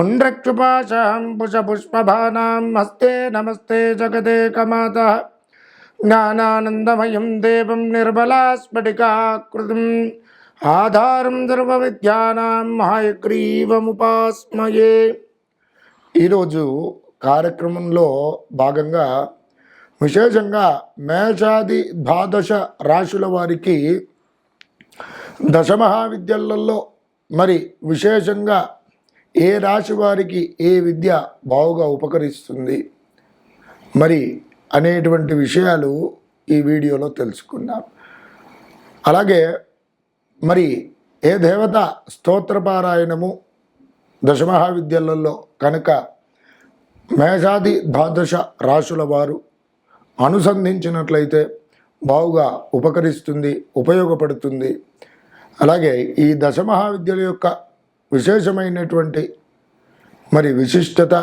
పుండ్రక్షుపాశాం పుష్పభానాం హస్తే నమస్తే జగదే కమాత. జ్ఞానానందమయం దేవం నిర్మలాస్ఫటికాకృతిం ఆధారం సర్వవిద్యానాం మహాయగ్రీవముపాస్మయే. ఈరోజు కార్యక్రమంలో భాగంగా విశేషంగా మేషాది ద్వాదశ రాశుల వారికి దశమహావిద్యలలో మరి విశేషంగా ఏ రాశి వారికి ఏ విద్య బావుగా ఉపకరిస్తుంది? మరి అనేటువంటి విషయాలు ఈ వీడియోలో తెలుసుకుందాం. అలాగే మరి ఏ దేవత స్తోత్రపారాయణము దశమహావిద్యలలో కనుక మేషాది ద్వాదశ రాశుల వారు అనుసంధించినట్లయితే బావుగా ఉపకరిస్తుంది ఉపయోగపడుతుంది. అలాగే ఈ దశమహావిద్యల యొక్క విశేషమైనటువంటి మరి విశిష్టత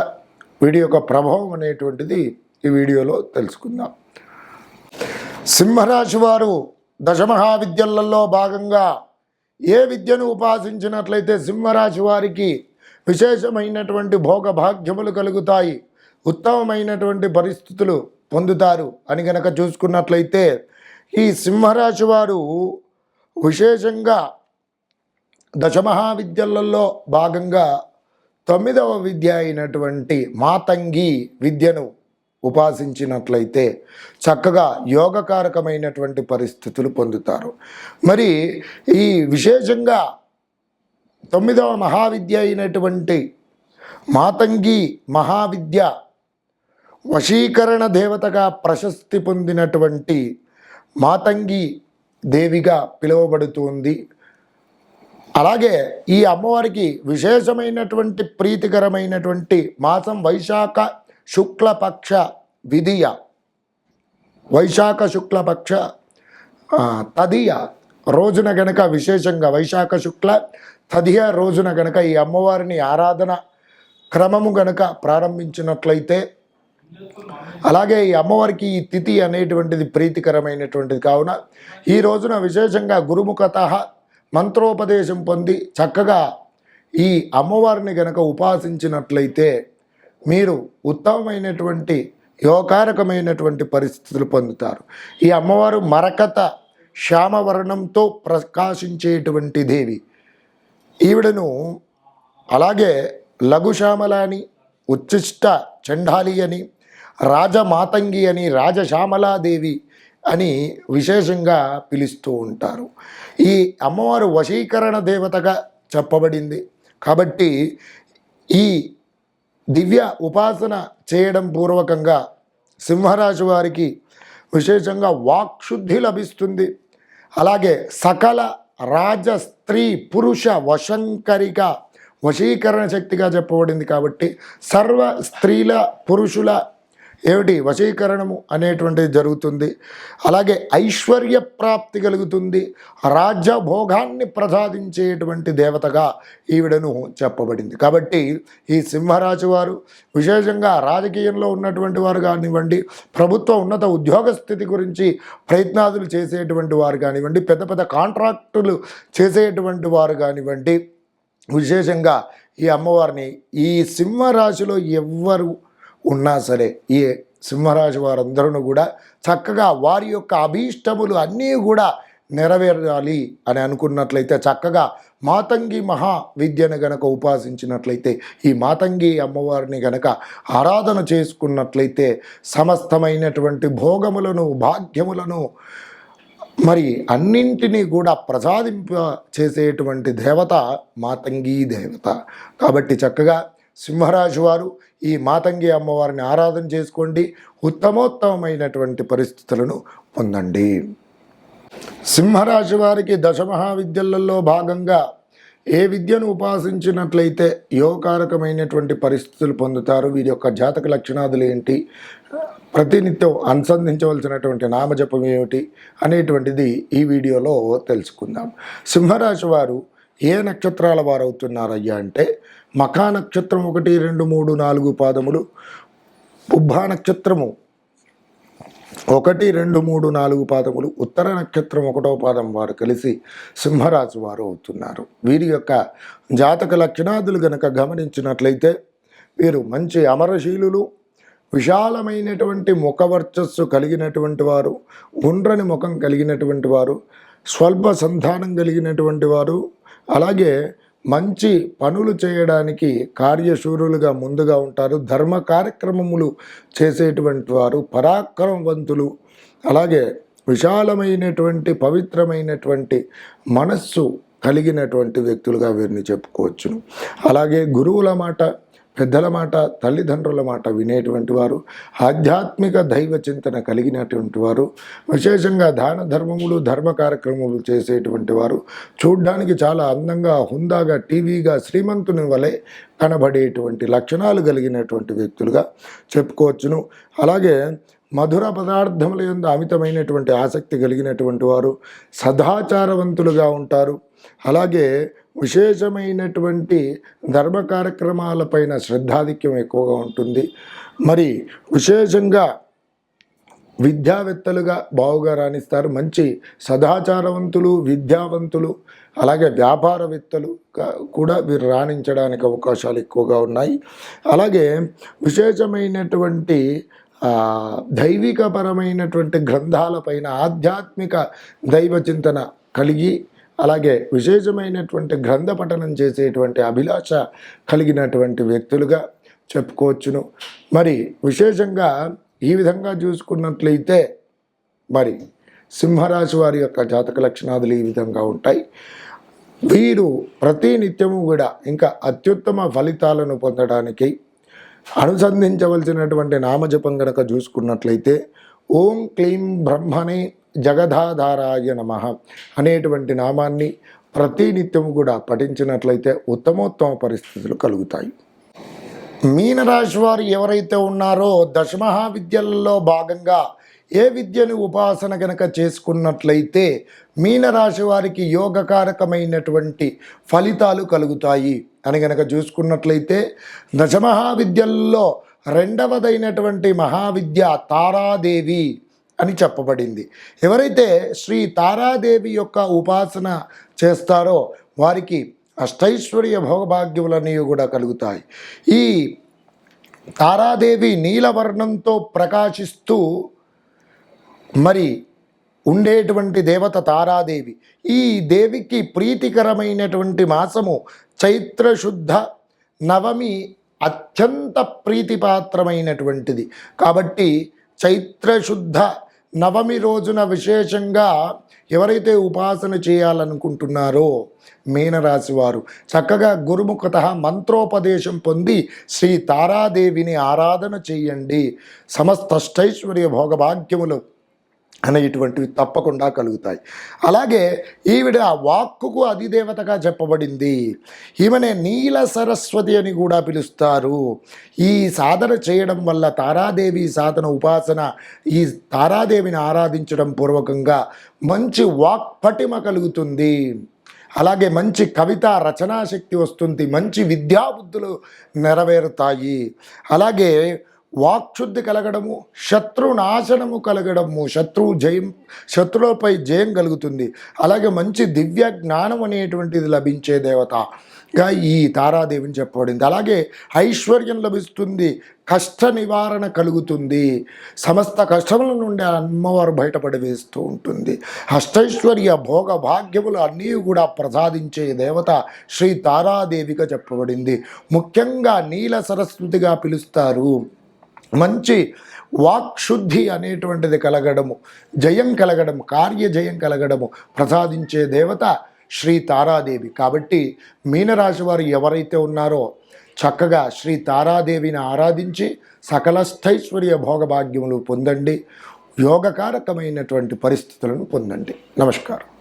వీడి యొక్క ప్రభావం అనేటువంటిది ఈ వీడియోలో తెలుసుకుందాం. సింహరాశి వారు దశమహావిద్యలలో భాగంగా ఏ విద్యను ఉపాసించినట్లయితే సింహరాశి వారికి విశేషమైనటువంటి భోగ భాగ్యములు కలుగుతాయి ఉత్తమమైనటువంటి పరిస్థితులు పొందుతారు అని గనక చూసుకున్నట్లయితే ఈ సింహరాశి వారు విశేషంగా దశమహావిద్యలలో భాగంగా తొమ్మిదవ విద్య అయినటువంటి మాతంగి విద్యను ఉపాసించినట్లయితే చక్కగా యోగకారకమైనటువంటి పరిస్థితులు పొందుతారు. మరి ఈ విశేషంగా తొమ్మిదవ మహావిద్య అయినటువంటి మాతంగి మహావిద్య వశీకరణ దేవతగా ప్రశస్తి పొందినటువంటి మాతంగి దేవిగా పిలువబడుతుంది. అలాగే ఈ అమ్మవారికి విశేషమైనటువంటి ప్రీతికరమైనటువంటి మాసం వైశాఖ శుక్లపక్ష విధియ. వైశాఖ శుక్లపక్ష తదియ రోజున గనక విశేషంగా వైశాఖ శుక్ల తదియ రోజున గనక ఈ అమ్మవారిని ఆరాధన క్రమము గనక ప్రారంభించినట్లయితే అలాగే ఈ అమ్మవారికి ఈ తిథి అనేటువంటిది ప్రీతికరమైనటువంటిది కావున ఈ రోజున విశేషంగా గురుముఖత మంత్రోపదేశం పొంది చక్కగా ఈ అమ్మవారిని గనక ఉపాసించినట్లయితే మీరు ఉత్తమమైనటువంటి యోగకారకమైనటువంటి పరిస్థితులు పొందుతారు. ఈ అమ్మవారు మరకత శ్యామవర్ణంతో ప్రకాశించేటువంటి దేవి. ఈవిడను అలాగే లఘుశ్యామల అని ఉచ్చిష్ట చండాలి అని రాజమాతంగి అని రాజశ్యామలాదేవి అని విశేషంగా పిలుస్తూ ఉంటారు. ఈ అమ్మవారు వశీకరణ దేవతగా చెప్పబడింది. కాబట్టి ఈ దివ్య ఉపాసన చేయడం పూర్వకంగా సింహరాశి వారికి విశేషంగా వాక్శుద్ధి లభిస్తుంది. అలాగే సకల రాజ స్త్రీ పురుష వశంకరిక వశీకరణ శక్తిగా చెప్పబడింది కాబట్టి సర్వ స్త్రీల పురుషుల ఏమిటి? వశీకరణము అనేటువంటిది జరుగుతుంది. అలాగే ఐశ్వర్య ప్రాప్తి కలుగుతుంది. రాజ్యభోగాన్ని ప్రసాదించేటువంటి దేవతగా ఈవిడను చెప్పబడింది. కాబట్టి ఈ సింహరాశి వారు విశేషంగా రాజకీయంలో ఉన్నటువంటి వారు కానివ్వండి ప్రభుత్వ ఉన్నత ఉద్యోగ స్థితి గురించి ప్రయత్నాదులు చేసేటువంటి వారు కానివ్వండి పెద్ద పెద్ద కాంట్రాక్టులు చేసేటువంటి వారు కానివ్వండి విశేషంగా ఈ అమ్మవారిని ఈ సింహరాశిలో ఎవ్వరు ఉన్నా సరే ఈ సింహరాశి వారందరూ కూడా చక్కగా వారి యొక్క అభీష్టములు అన్నీ కూడా నెరవేరాలి అని అనుకున్నట్లయితే చక్కగా మాతంగి మహా విద్యను గనక ఉపాసించినట్లయితే ఈ మాతంగి అమ్మవారిని గనక ఆరాధన చేసుకున్నట్లయితే సమస్తమైనటువంటి భోగములను భాగ్యములను మరి అన్నింటినీ కూడా ప్రసాదింప చేసేటువంటి దేవత మాతంగి దేవత. కాబట్టి చక్కగా సింహరాశి వారు ఈ మాతంగి అమ్మవారిని ఆరాధన చేసుకోండి. ఉత్తమోత్తమైనటువంటి పరిస్థితులను పొందండి. సింహరాశి వారికి దశమహావిద్యలలో భాగంగా ఏ విద్యను ఉపాసించినట్లయితే యోగకారకమైనటువంటి పరిస్థితులు పొందుతారు. వీరి యొక్క జాతక లక్షణాదులు ఏంటి? ప్రతినిత్యం అనుసంధించవలసినటువంటి నామజపం ఏమిటి? అనేటువంటిది ఈ వీడియోలో తెలుసుకుందాం. సింహరాశి వారు ఏ నక్షత్రాల వారు అవుతున్నారయ్యా అంటే మఖా నక్షత్రం ఒకటి రెండు మూడు నాలుగు పాదములు. పుబ్బా నక్షత్రము ఒకటి రెండు మూడు నాలుగు పాదములు. ఉత్తర నక్షత్రం ఒకటో పాదం వారు కలిసి సింహరాశి వారు అవుతున్నారు. వీరి యొక్క జాతక లక్షణాదులు గనక గమనించినట్లయితే వీరు మంచి అమరశీలులు విశాలమైనటువంటి ముఖ వర్చస్సు కలిగినటువంటి వారు గుండ్రని ముఖం కలిగినటువంటి వారు స్వల్ప సంధానం కలిగినటువంటి వారు అలాగే మంచి పనులు చేయడానికి కార్యశూరులుగా ముందుగా ఉంటారు. ధర్మ కార్యక్రమములు చేసేటువంటి వారు పరాక్రమవంతులు. అలాగే విశాలమైనటువంటి పవిత్రమైనటువంటి మనస్సు కలిగినటువంటి వ్యక్తులుగా వీరిని చెప్పుకోవచ్చును. అలాగే గురువుల మాట పెద్దల మాట తల్లిదండ్రుల మాట వినేటువంటి వారు ఆధ్యాత్మిక దైవ చింతన కలిగినటువంటి వారు విశేషంగా దాన ధర్మములు ధర్మ కార్యక్రమములు చేసేటువంటి వారు చూడ్డానికి చాలా అందంగా హుందాగా టీవీగా శ్రీమంతుని వలె కనబడేటువంటి లక్షణాలు కలిగినటువంటి వ్యక్తులుగా చెప్పుకోవచ్చును. అలాగే మధుర పదార్థముల యందు అమితమైనటువంటి ఆసక్తి కలిగినటువంటి వారు సదాచారవంతులుగా ఉంటారు. అలాగే విశేషమైనటువంటి ధర్మ కార్యక్రమాలపైన శ్రద్ధాధిక్యం ఎక్కువగా ఉంటుంది. మరి విశేషంగా విద్యావేత్తలుగా బావుగా రాణిస్తారు. మంచి సదాచారవంతులు విద్యావంతులు అలాగే వ్యాపారవేత్తలు కూడా వీరు రాణించడానికి అవకాశాలు ఎక్కువగా ఉన్నాయి. అలాగే విశేషమైనటువంటి దైవికపరమైనటువంటి గ్రంథాలపైన ఆధ్యాత్మిక దైవ చింతన కలిగి అలాగే విశేషమైనటువంటి గ్రంథ పఠనం చేసేటువంటి అభిలాష కలిగినటువంటి వ్యక్తులుగా చెప్పుకోవచ్చును. మరి విశేషంగా ఈ విధంగా చూసుకున్నట్లయితే మరి సింహరాశి వారి యొక్క జాతక లక్షణాదులు ఈ విధంగా ఉంటాయి. వీరు ప్రతి నిత్యము కూడా ఇంకా అత్యుత్తమ ఫలితాలను పొందడానికి అనుసంధించవలసినటువంటి నామజపం గనక చూసుకున్నట్లయితే ఓం క్లీం బ్రహ్మణే జగధాధారాయ నమ అనేటువంటి నామాన్ని ప్రతినిత్యం కూడా పఠించినట్లయితే ఉత్తమోత్తమ పరిస్థితులు కలుగుతాయి. మీనరాశి వారు ఎవరైతే ఉన్నారో దశమహావిద్యలలో భాగంగా ఏ విద్యను ఉపాసన గనక చేసుకున్నట్లయితే మీనరాశి వారికి యోగకారకమైనటువంటి ఫలితాలు కలుగుతాయి. అని గనక చూసుకున్నట్లయితే దశమహావిద్యల్లో రెండవదైనటువంటి మహావిద్య తారాదేవి. అని చెప్పబడింది. ఎవరైతే శ్రీ తారాదేవి యొక్క ఉపాసన చేస్తారో వారికి అష్టైశ్వర్య భోగభాగ్యములన్నీ కూడా కలుగుతాయి. ఈ తారాదేవి నీలవర్ణంతో ప్రకాశిస్తూ మరి ఉండేటువంటి దేవత తారాదేవి. ఈ దేవికి ప్రీతికరమైనటువంటి మాసము చైత్రశుద్ధ నవమి అత్యంత ప్రీతిపాత్రమైనటువంటిది. కాబట్టి చైత్రశుద్ధ నవమి రోజున విశేషంగా ఎవరైతే ఉపాసన చేయాలనుకుంటున్నారో మీనరాశి వారు చక్కగా గురుముఖత మంత్రోపదేశం పొంది శ్రీ తారాదేవిని ఆరాధన చేయండి. సమస్తైశ్వర్య భోగభాగ్యములు. అనేటువంటివి తప్పకుండా కలుగుతాయి. అలాగే ఈవిడ ఆ వాక్కుకు అధిదేవతగా చెప్పబడింది. ఈమెనే నీల సరస్వతి అని కూడా పిలుస్తారు. ఈ సాధన చేయడం వల్ల తారాదేవి సాధన ఉపాసన ఈ తారాదేవిని ఆరాధించడం పూర్వకంగా మంచి వాక్పటిమ కలుగుతుంది. అలాగే మంచి కవిత రచనాశక్తి వస్తుంది. మంచి విద్యాబుద్ధులు నెరవేరుతాయి. అలాగే వాక్శుద్ధి కలగడము శత్రు నాశనము కలగడము శత్రువు జయం శత్రువులపై జయం కలుగుతుంది. అలాగే మంచి దివ్య జ్ఞానం అనేటువంటిది లభించే దేవతగా ఈ తారాదేవిని చెప్పబడింది. అలాగే ఐశ్వర్యం లభిస్తుంది కష్ట నివారణ కలుగుతుంది. సమస్త కష్టముల నుండి అమ్మవారు బయటపడి వేస్తూ ఉంటుంది. అష్టైశ్వర్య భోగ భాగ్యములు అన్నీ కూడా ప్రసాదించే దేవత శ్రీ తారాదేవిగా చెప్పబడింది. ముఖ్యంగా నీల సరస్వతిగా పిలుస్తారు. మంచి వాక్శుద్ధి అనేటువంటిది కలగడము జయం కలగడం కార్యజయం కలగడము ప్రసాదించే దేవత శ్రీ తారాదేవి. కాబట్టి మీనరాశి వారు ఎవరైతే ఉన్నారో చక్కగా శ్రీ తారాదేవిని ఆరాధించి సకలస్థైశ్వర్య భోగభాగ్యములు పొందండి యోగకారకమైనటువంటి పరిస్థితులను పొందండి. నమస్కారం.